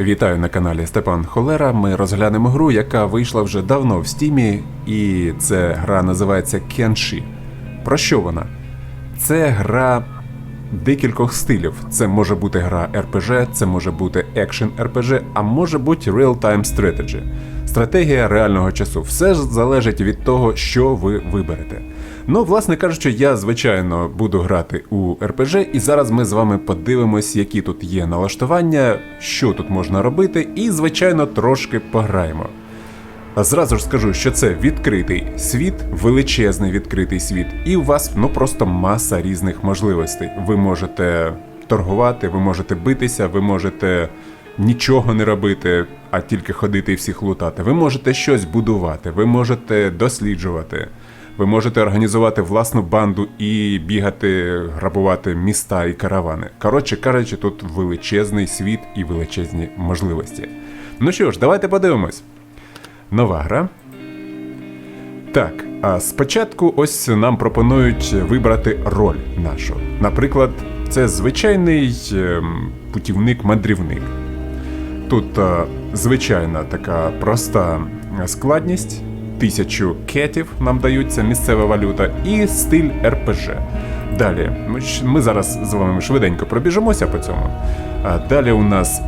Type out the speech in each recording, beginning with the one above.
Вітаю на каналі Степан Холера. Ми розглянемо гру, яка вийшла вже давно в стімі, і це гра називається Кенші. Про що вона? Це гра декількох стилів. Це може бути гра RPG, це може бути екшен RPG, а може бути real-time strategy. Стратегія реального часу. Все ж залежить від того, що ви виберете. Ну, власне кажучи, я звичайно буду грати у RPG, і зараз ми з вами подивимось, які тут є налаштування, що тут можна робити, і, звичайно, трошки пограємо. А зразу ж скажу, що це відкритий світ, величезний відкритий світ, і у вас ну просто маса різних можливостей. Ви можете торгувати, ви можете битися, ви можете нічого не робити, а тільки ходити і всіх лутати. Ви можете щось будувати, ви можете досліджувати. Ви можете організувати власну банду і бігати, грабувати міста і каравани. Коротше кажучи, тут величезний світ і величезні можливості. Ну що ж, давайте подивимось. Нова гра. Так, а спочатку ось нам пропонують вибрати роль нашу. Наприклад, це звичайний ем, путівник-мандрівник. Тут е, звичайна така проста складність. Тисячу кетів нам даються місцева валюта і стиль РПЖ. Далі, ми, зараз з вами швиденько пробіжимося по цьому. Далі у нас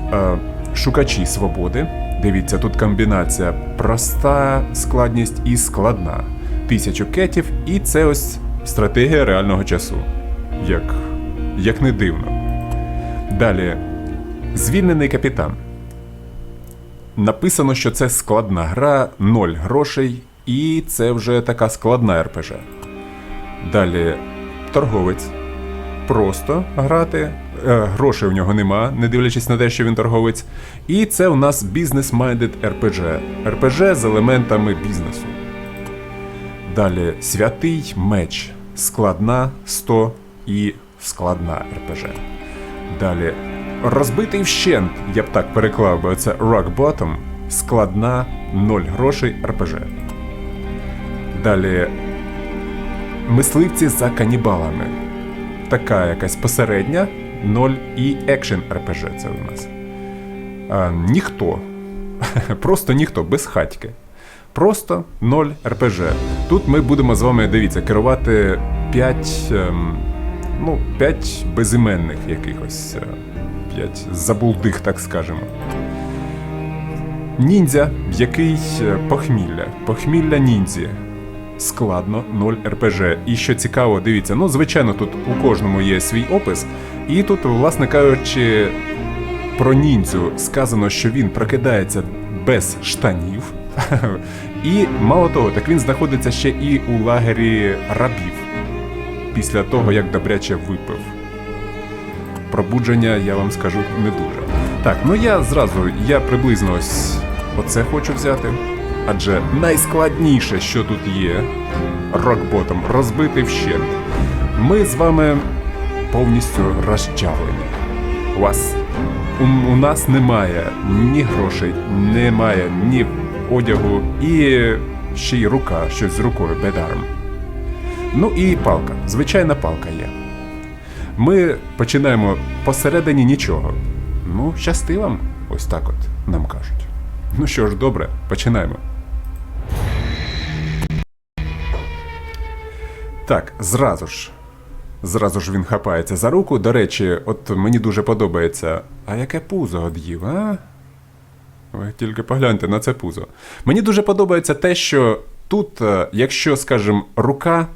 шукачі свободи. Дивіться, тут комбінація проста складність і складна. Тисячу кетів, і це ось стратегія реального часу. Як, як не дивно. Далі, звільнений капітан. Написано, що це складна гра, 0 грошей, і це вже така складна РПЖ. Далі торговець. Просто грати. Е, грошей в нього нема, не дивлячись на те, що він торговець. І це у нас Business-Minded RPG. RPG з елементами бізнесу. Далі святий меч. Складна 100 і складна РПЖ. Далі розбитий вщент, я б так переклав би це Rock Bottom, складна 0 грошей РПЖ. Далі мисливці за канібалами. Така якась посередня 0 і екшен РПЖ це у нас. А, ніхто. Просто ніхто, без хатьки. Просто 0 РПЖ. Тут ми будемо з вами, дивіться, керувати 5, ем, ну, 5 безіменних якихось. 5 забулдих, так скажемо. Ніндзя, який е, похмілля. Похмілля ніндзі. Складно 0 РПЖ. І що цікаво, дивіться, ну звичайно, тут у кожному є свій опис. І тут, власне кажучи, про ніндзю сказано, що він прокидається без штанів. І мало того, так він знаходиться ще і у лагері рабів після того, як добряче випив. Пробудження, я вам скажу, не дуже. Так, ну я зразу, я приблизно ось оце хочу взяти. Адже найскладніше, що тут є, рокботом розбити вщент. Ми з вами повністю розчавлені. У вас у, у нас немає ні грошей, немає ні одягу, і ще й рука, щось з рукою бедарм. Ну і палка. Звичайна палка є. Ми починаємо посередині нічого. Ну, щасти вам, ось так от нам кажуть. Ну що ж, добре, починаємо. Так, зразу ж. Зразу ж він хапається за руку. До речі, от мені дуже подобається. А яке пузо од'їв, а? Ви тільки погляньте на це пузо. Мені дуже подобається те, що тут, е, якщо, скажімо, рука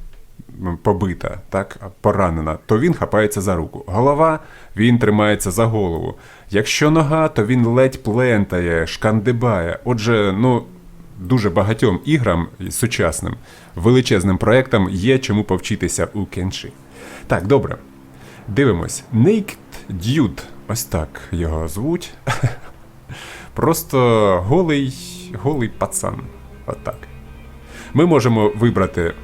побита, так, поранена, то він хапається за руку. Голова він тримається за голову. Якщо нога, то він ледь плентає, шкандибає. Отже, ну. Дуже багатьом іграм сучасним величезним проектам є чому повчитися у кенші. Так, добре. Дивимось. Naked Dude. Ось так його звуть. Просто голий, голий пацан. Отак. Ми можемо вибрати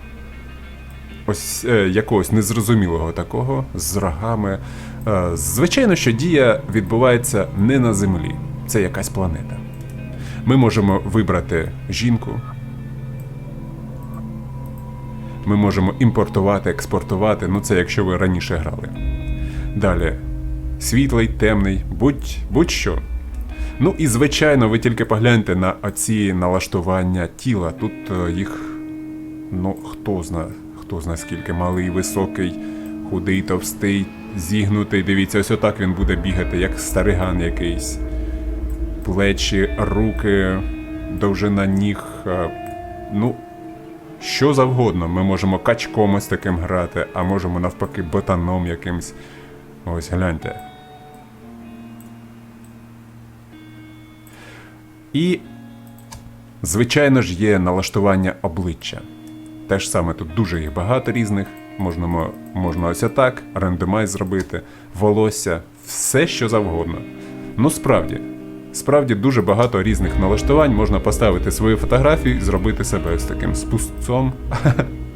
ось е, якогось незрозумілого такого з рогами. Е, звичайно, що дія відбувається не на землі, це якась планета. Ми можемо вибрати жінку. Ми можемо імпортувати, експортувати. Ну, це якщо ви раніше грали. Далі. Світлий, темний, будь, будь-що. Ну і звичайно, ви тільки погляньте на оці налаштування тіла. Тут е, їх, ну хто зна, хто зна скільки, малий, високий, худий, товстий, зігнутий. Дивіться, ось отак він буде бігати, як стариган якийсь. Плечі, руки, довжина ніг. е, Ну, що завгодно. Ми можемо качком ось таким грати, а можемо навпаки ботаном якимсь. Ось гляньте. І, звичайно ж, є налаштування обличчя. Те ж саме тут дуже їх багато різних. Можна, можна ось так, рандомайз зробити, волосся, все що завгодно. Ну справді, справді дуже багато різних налаштувань. Можна поставити свою фотографію і зробити себе з таким спустцом,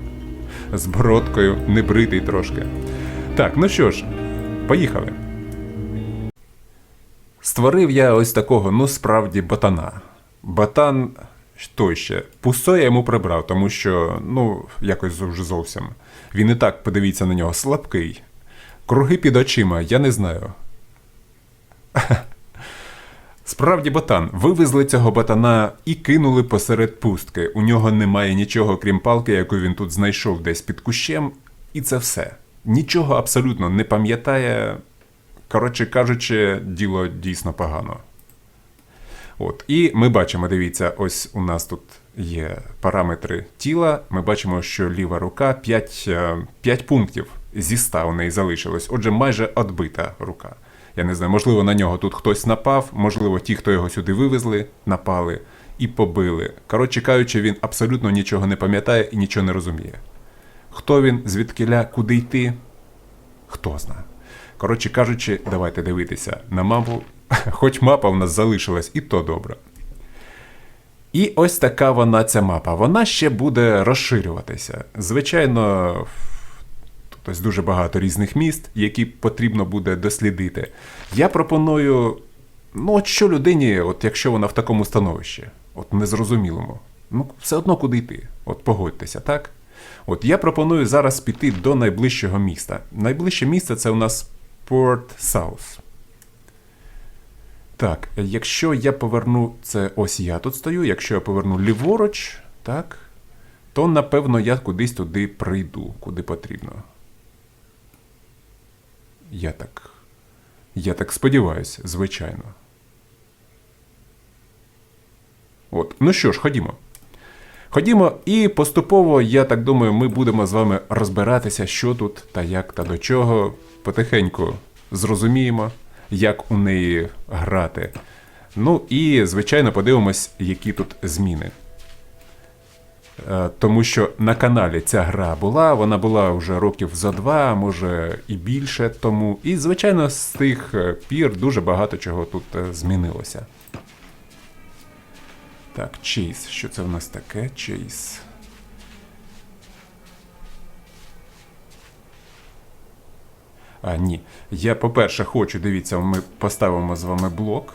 з бородкою, небритий трошки. Так, ну що ж, поїхали. Створив я ось такого, ну справді, ботана. Ботан той ще. Пусто я йому прибрав, тому що, ну, якось вже зовсім. Він і так, подивіться на нього, слабкий. Круги під очима, я не знаю. Справді ботан. Вивезли цього ботана і кинули посеред пустки. У нього немає нічого, крім палки, яку він тут знайшов десь під кущем, і це все. Нічого абсолютно не пам'ятає. Коротше кажучи, діло дійсно погано. От. І ми бачимо, дивіться, ось у нас тут є параметри тіла. Ми бачимо, що ліва рука 5, 5 пунктів зі 100 у неї залишилось. Отже, майже відбита рука. Я не знаю, можливо, на нього тут хтось напав, можливо, ті, хто його сюди вивезли, напали і побили. Коротше кажучи, він абсолютно нічого не пам'ятає і нічого не розуміє. Хто він, звідкиля, куди йти? Хто знає. Коротше кажучи, давайте дивитися на мапу. Хоч мапа в нас залишилась, і то добре. І ось така вона ця мапа. Вона ще буде розширюватися. Звичайно, тут ось дуже багато різних міст, які потрібно буде дослідити. Я пропоную, ну, от що людині, от якщо вона в такому становищі, от незрозумілому, ну, все одно куди йти. От погодьтеся, так? От я пропоную зараз піти до найближчого міста. Найближче місце це у нас Порт Саус. Так, якщо я поверну це ось я тут стою, якщо я поверну ліворуч, так, то напевно я кудись туди прийду, куди потрібно. Я так. Я так сподіваюся, звичайно. От, ну що ж, ходімо. Ходімо, і поступово, я так думаю, ми будемо з вами розбиратися, що тут та як та до чого. Потихеньку зрозуміємо, як у неї грати. Ну і, звичайно, подивимось, які тут зміни. Е, Тому що на каналі ця гра була, вона була вже років за два, може і більше тому. І, звичайно, з тих е, пір дуже багато чого тут е, змінилося. Так, Чейз. Що це в нас таке? Чейз. А, ні. Я, по-перше, хочу, дивіться, ми поставимо з вами блок.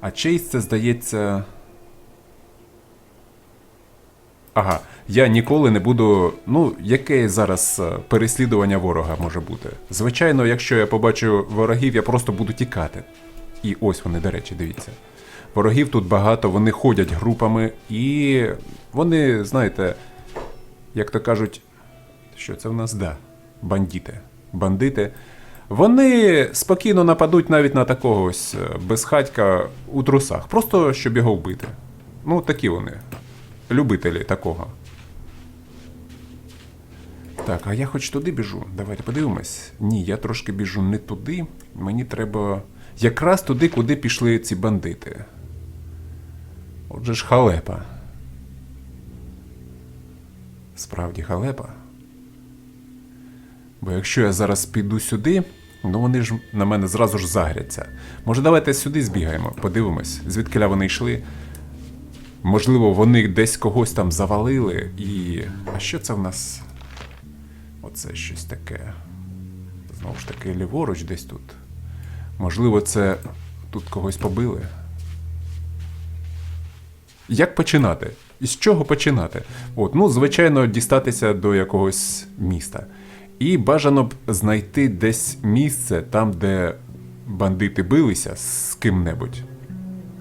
А Чейз це здається. Ага, я ніколи не буду. Ну, яке зараз е, переслідування ворога може бути? Звичайно, якщо я побачу ворогів, я просто буду тікати. І ось вони, до речі, дивіться. Ворогів тут багато, вони ходять групами, і вони, знаєте, як то кажуть, що це в нас? Да, бандити. Бандити. Вони спокійно нападуть навіть на такого ось е, безхатька у трусах, просто щоб його вбити. Ну, такі вони. Любителі такого. Так, а я хоч туди біжу. Давайте подивимось. Ні, я трошки біжу не туди. Мені треба. Якраз туди, куди пішли ці бандити. Отже ж халепа. Справді халепа. Бо якщо я зараз піду сюди, ну вони ж на мене зразу ж загряться. Може, давайте сюди збігаємо, подивимось, звідкиля вони йшли. Можливо, вони десь когось там завалили і. А що це в нас? Оце щось таке. Знову ж таки, ліворуч десь тут. Можливо, це тут когось побили. Як починати? Із чого починати? От, ну, звичайно, дістатися до якогось міста. І бажано б знайти десь місце там, де бандити билися з ким-небудь.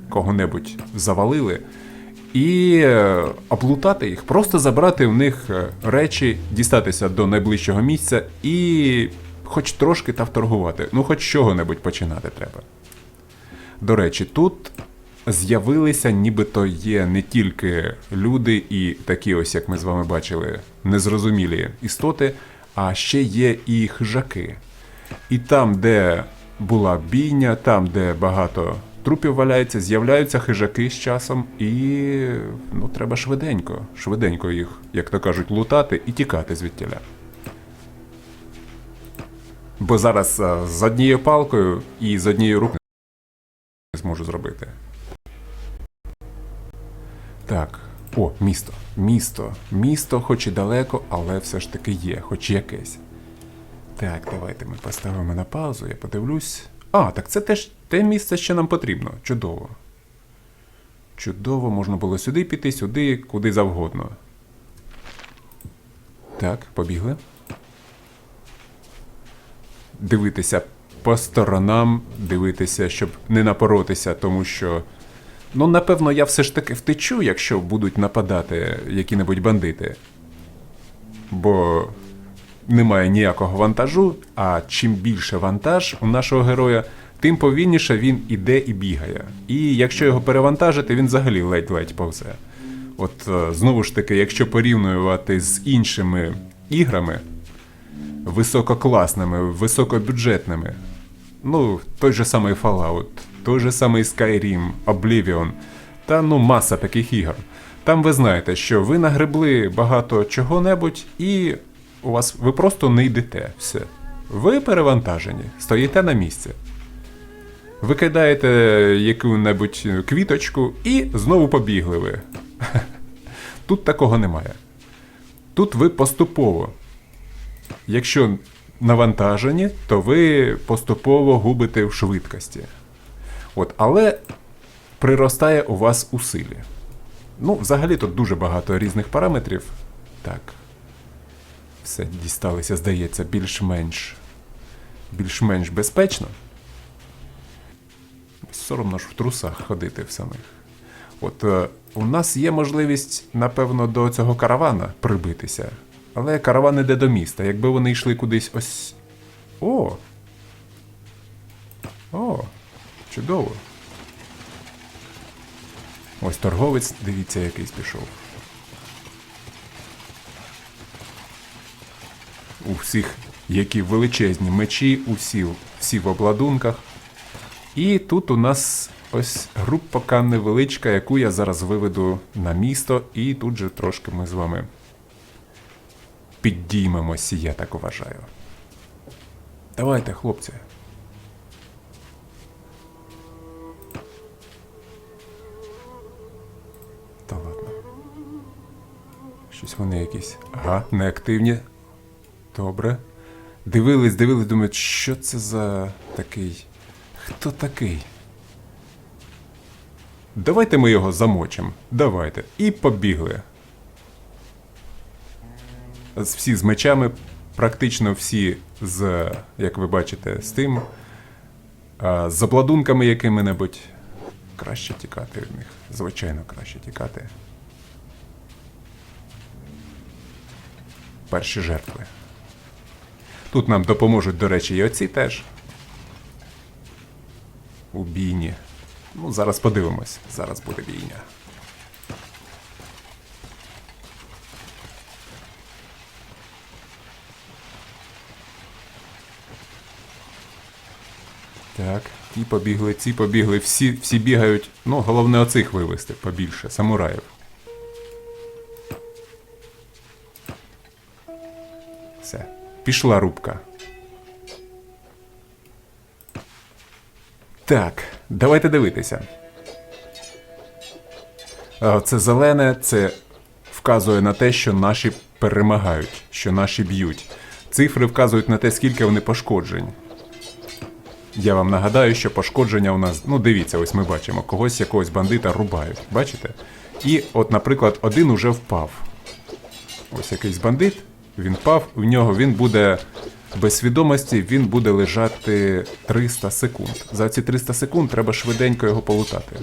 кого-небудь завалили, і е, облутати їх, просто забрати в них е, речі, дістатися до найближчого місця і хоч трошки та вторгувати. Ну, хоч чого-небудь починати треба. До речі, тут з'явилися, нібито є не тільки люди і такі ось, як ми з вами бачили, незрозумілі істоти, а ще є і хижаки. І там, де була бійня, там, де багато трупів валяється, з'являються хижаки з часом, і ну, треба швиденько, швиденько їх, як то кажуть, лутати і тікати звідтіля. Бо зараз а, з однією палкою і з однією рукою не зможу зробити. Так. О, місто. Місто. Місто, хоч і далеко, але все ж таки є, хоч якесь. Так, давайте ми поставимо на паузу, я подивлюсь. А, так це теж те місце, що нам потрібно. Чудово. Чудово, можна було сюди піти, сюди, куди завгодно. Так, побігли. Дивитися по сторонам, дивитися, щоб не напоротися, тому що. Ну, напевно, я все ж таки втечу, якщо будуть нападати які-небудь бандити. Бо немає ніякого вантажу, а чим більше вантаж у нашого героя, тим повільніше він іде і бігає. І якщо його перевантажити, він взагалі ледь-ледь повзе. От е, знову ж таки, якщо порівнювати з іншими іграми, висококласними, високобюджетними, ну, той же самий Fallout, той же самий Skyrim, Oblivion, та ну маса таких ігор. Там ви знаєте, що ви нагребли багато чого-небудь, і у вас ви просто не йдете. Все. Ви перевантажені, стоїте на місці. Ви кидаєте яку-небудь квіточку і знову побігли ви. Тут такого немає. Тут ви поступово. Якщо навантажені, то ви поступово губите в швидкості. От, але приростає у вас у силі. Ну, взагалі тут дуже багато різних параметрів. Так. Все дісталося, здається, більш-менш. Більш-менш безпечно. Соромно ж в трусах ходити в самих. От е, у нас є можливість, напевно, до цього каравана прибитися. Але караван іде до міста. Якби вони йшли кудись ось. О! О! Чудово. Ось торговець, дивіться, якийсь пішов. У всіх які величезні мечі, усі, всі в обладунках. І тут у нас ось група невеличка, яку я зараз виведу на місто, і тут же трошки ми з вами підіймемося, я так вважаю. Давайте, хлопці. Вони якісь. Ага, неактивні. Добре. Дивились, дивились, думають, що це за такий. Хто такий? Давайте ми його замочимо. Давайте. І побігли. Всі з мечами, практично всі з, як ви бачите, з тим. З обладунками якими-небудь. Краще тікати від них. Звичайно, краще тікати. Перші жертви. Тут нам допоможуть, до речі, і оці теж. У бійні. Ну, зараз подивимось. Зараз буде бійня. Так, ті побігли, ці побігли, всі, всі бігають. Ну, головне оцих вивести побільше, самураїв. Пішла рубка. Так, давайте дивитися. Це зелене, це вказує на те, що наші перемагають, що наші б'ють. Цифри вказують на те, скільки вони пошкоджень. Я вам нагадаю, що пошкодження у нас, ну дивіться, ось ми бачимо, когось якогось бандита рубають. Бачите? І от, наприклад, один уже впав. Ось якийсь бандит, він впав, у нього він буде без свідомості, він буде лежати 300 секунд. За ці 300 секунд треба швиденько його полутати.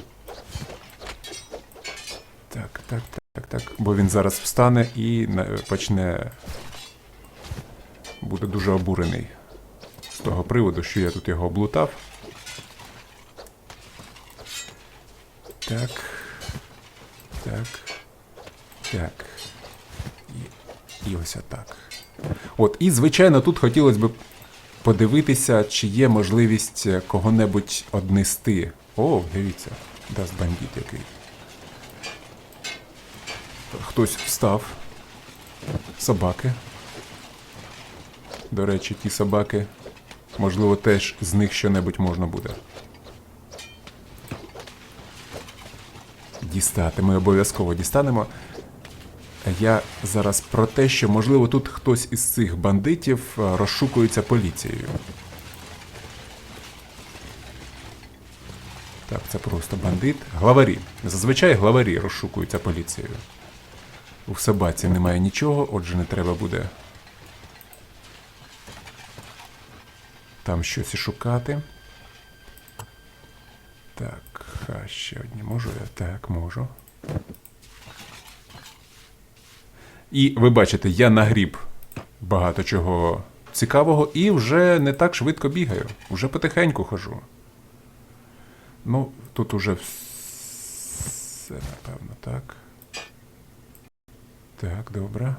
так, так, так. так, так. Бо він зараз встане і почне. Буде дуже обурений з того приводу, що я тут його облутав. Так. Так. Так. І, ось так. От, і, звичайно, тут хотілося б подивитися, чи є можливість е, кого-небудь однести. О, дивіться, даст бандит який. Хтось встав. Собаки. До речі, ті собаки. Можливо, теж з них що-небудь можна буде. Дістати. Ми обов'язково дістанемо. Я зараз про те, що можливо тут хтось із цих бандитів е, розшукується поліцією. Так, це просто бандит. Главарі. Зазвичай главарі розшукуються поліцією. У собаці немає нічого, отже, не треба буде там щось і шукати. Так, а ще одні можу я? Так, можу. І ви бачите, я нагріб багато чого цікавого і вже не так швидко бігаю. Уже потихеньку хожу. Ну, тут уже все, напевно, так. Так, добре.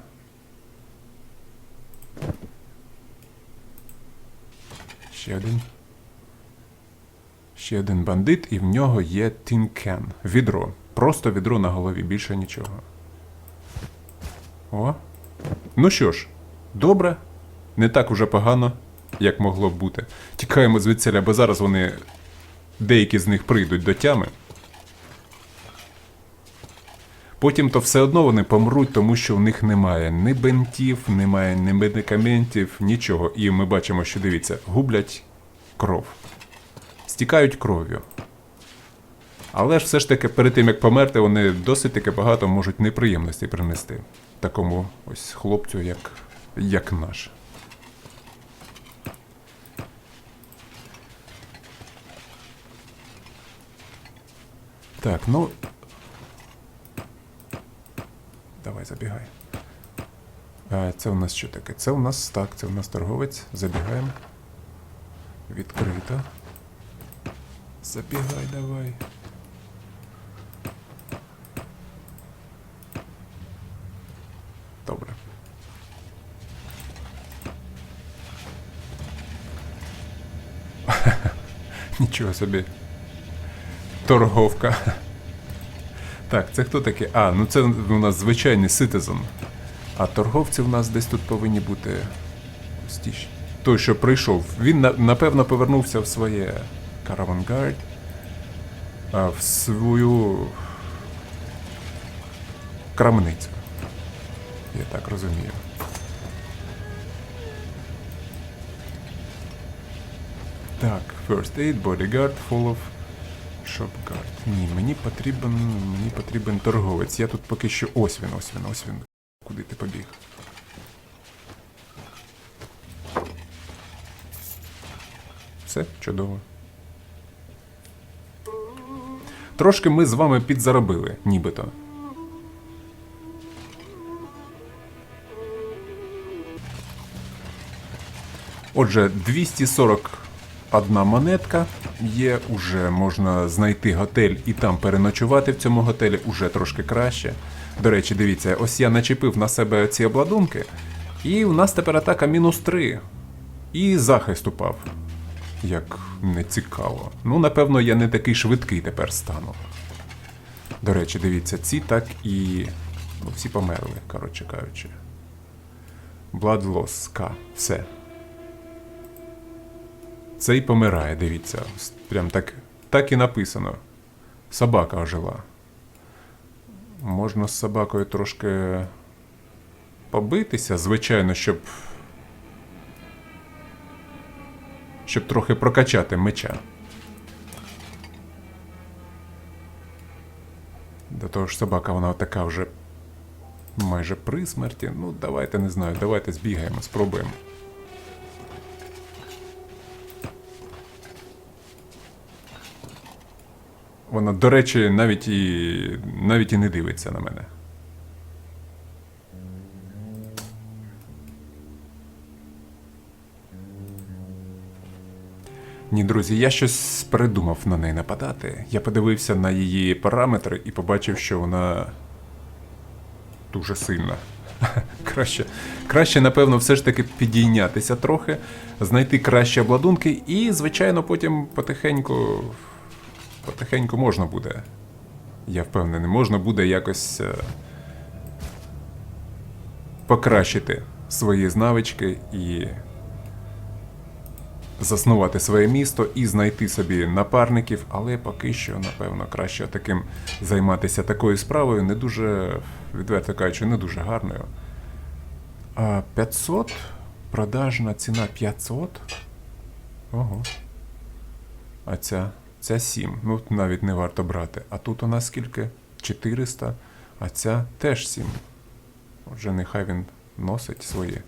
Ще один. Ще один бандит, і в нього є can. Відро. Просто відро на голові, більше нічого. О. Ну що ж, добре. Не так уже погано, як могло б бути. Тікаємо звідсіля, бо зараз вони. Деякі з них прийдуть до тями. Потім то все одно вони помруть, тому що в них немає ні бинтів, немає ні медикаментів, нічого. І ми бачимо, що дивіться, гублять кров. Стікають кров'ю. Але ж все ж таки, перед тим як померти, вони досить таки багато можуть неприємностей принести такому ось хлопцю, як, як наш. Так, ну. Давай, забігай. А, це у нас що таке? Це у нас так, це у нас торговець. Забігаємо. Відкрито. Забігай давай. Добре. Нічого собі. Торговка. Так, це хто такий? А, ну це у нас звичайний ситизен. А торговці в нас десь тут повинні бути. Ось Той, що прийшов, він напевно повернувся в своє а в свою крамницю. Я так розумію. Так, First Aid, Bodyguard, of Shopguard. Ні, мені потрібен. Мені потрібен торговець. Я тут поки що. Ось він, ось він, ось він. Куди ти побіг? Все, чудово. Трошки ми з вами підзаробили, нібито. Отже, 241 монетка є, уже можна знайти готель і там переночувати в цьому готелі уже трошки краще. До речі, дивіться, ось я начепив на себе ці обладунки, і у нас тепер атака мінус 3. І захист упав. Як не цікаво. Ну, напевно, я не такий швидкий тепер стану. До речі, дивіться, ці так і. Ну, всі померли, коротше кажучи. Blood. Все. Цей помирає, дивіться. Прям так, так і написано. Собака ожила. Можна з собакою трошки побитися, звичайно, щоб. Щоб трохи прокачати меча. До того ж, собака, вона така вже майже при смерті. Ну, давайте не знаю, давайте збігаємо, спробуємо. Вона, до речі, навіть і, навіть і не дивиться на мене. Ні, друзі, я щось передумав на неї нападати. Я подивився на її параметри і побачив, що вона дуже сильна. Краще, краще, напевно, все ж таки підійнятися трохи, знайти кращі обладунки, і, звичайно, потім потихеньку, потихеньку можна буде. Я впевнений, можна буде якось е, покращити свої знавички і заснувати своє місто і знайти собі напарників, але поки що, напевно, краще таким займатися такою справою, не дуже, відверто кажучи, не дуже гарною. А 500? Продажна ціна 500? Ого. А ця? Ця 7. Ну, навіть не варто брати. А тут у нас скільки? 400, а ця теж 7. Отже, нехай він носить свої.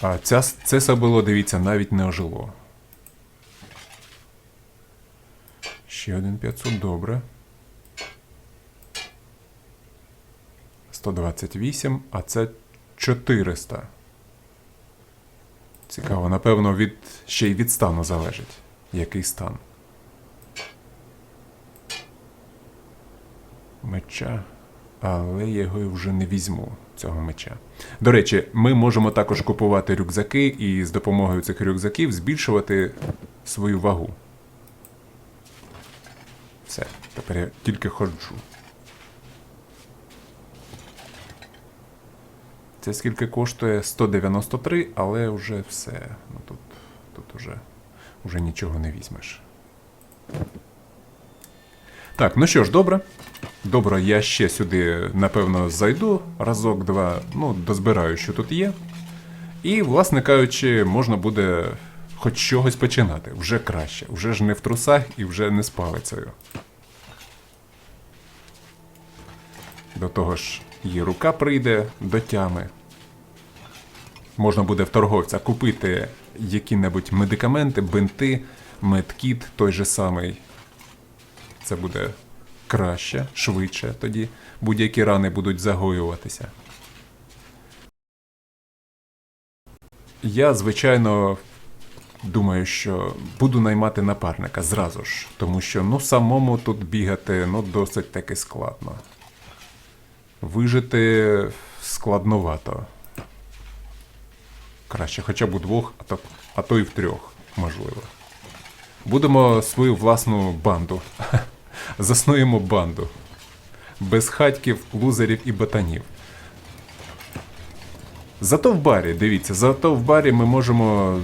А ця, це сабило, дивіться, навіть не ожило. Ще один 500, добре. 128, а це 400. Цікаво, напевно, від, ще й від стану залежить. Який стан? Меча. Але я його вже не візьму, цього меча. До речі, ми можемо також купувати рюкзаки і з допомогою цих рюкзаків збільшувати свою вагу. Все, тепер я тільки ходжу. Це скільки коштує? 193, але вже все. Ну тут, тут уже, уже нічого не візьмеш. Так, ну що ж, добре. Добре, я ще сюди, напевно, зайду разок-два, ну, дозбираю, що тут є. І, власне кажучи, можна буде хоч чогось починати. Вже краще. Вже ж не в трусах і вже не з палицею. До того ж, і рука прийде до тями. Можна буде в торговця купити які-небудь медикаменти, бинти, медкіт той же самий. Це буде краще, швидше тоді будь-які рани будуть загоюватися. Я, звичайно, думаю, що буду наймати напарника зразу ж, тому що ну самому тут бігати ну, досить таки складно. Вижити складновато. Краще хоча б у двох, а то, а то і в трьох, можливо. Будемо свою власну банду. Заснуємо банду. Без хатьків, лузерів і ботанів. Зато в барі, дивіться, зато в барі ми можемо.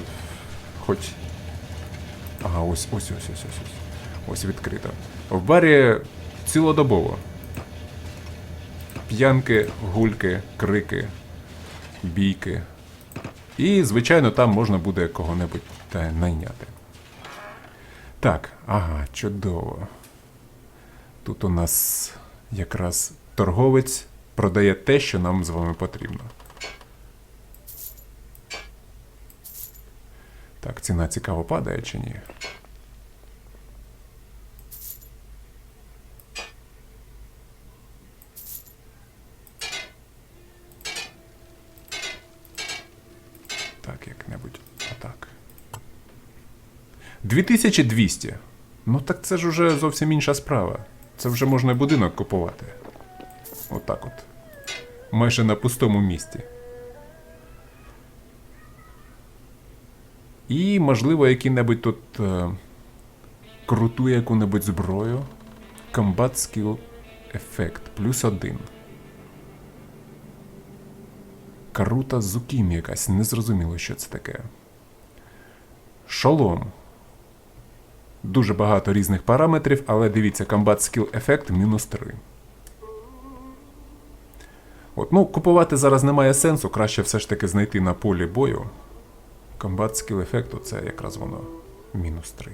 Хоч. Ага, ось ось ось ось ось ось. Ось відкрито. В барі цілодобово. П'янки, гульки, крики, бійки. І, звичайно, там можна буде кого-небудь найняти. Так, ага, чудово. Тут у нас якраз торговець продає те, що нам з вами потрібно. Так, ціна цікаво падає чи ні? Так, як-небудь. Отак. 2200. Ну так це ж уже зовсім інша справа. Це вже можна будинок купувати. Отак от. Майже на пустому місці. І, можливо, який-небудь тут е, круту яку-небудь зброю. Combat Skill Effect плюс один. Карута Зукімі якась, незрозуміло, що це таке. Шолом. Дуже багато різних параметрів, але дивіться, Combat Skill Effect мінус 3. От, ну, купувати зараз немає сенсу, краще все ж таки знайти на полі бою. Combat Skill Effect це якраз воно мінус 3.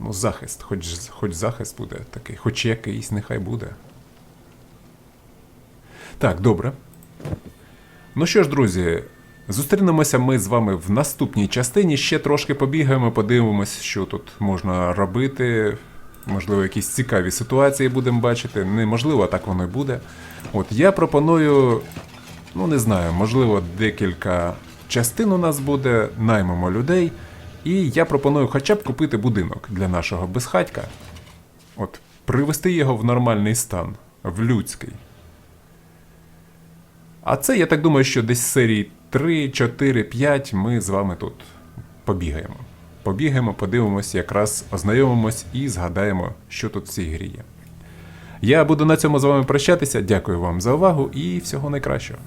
Ну, захист, хоч, хоч захист буде такий, хоч якийсь, нехай буде. Так, добре. Ну що ж, друзі, Зустрінемося ми з вами в наступній частині. Ще трошки побігаємо, подивимось, що тут можна робити. Можливо, якісь цікаві ситуації будемо бачити. Неможливо, так воно і буде. От я пропоную, ну не знаю, можливо, декілька частин у нас буде, наймемо людей. І я пропоную хоча б купити будинок для нашого безхатька. От, привести його в нормальний стан, в людський. А це, я так думаю, що десь серії 3, 4, 5 ми з вами тут побігаємо. Побігаємо, подивимося, якраз ознайомимось і згадаємо, що тут в цій грі є. Я буду на цьому з вами прощатися. Дякую вам за увагу і всього найкращого.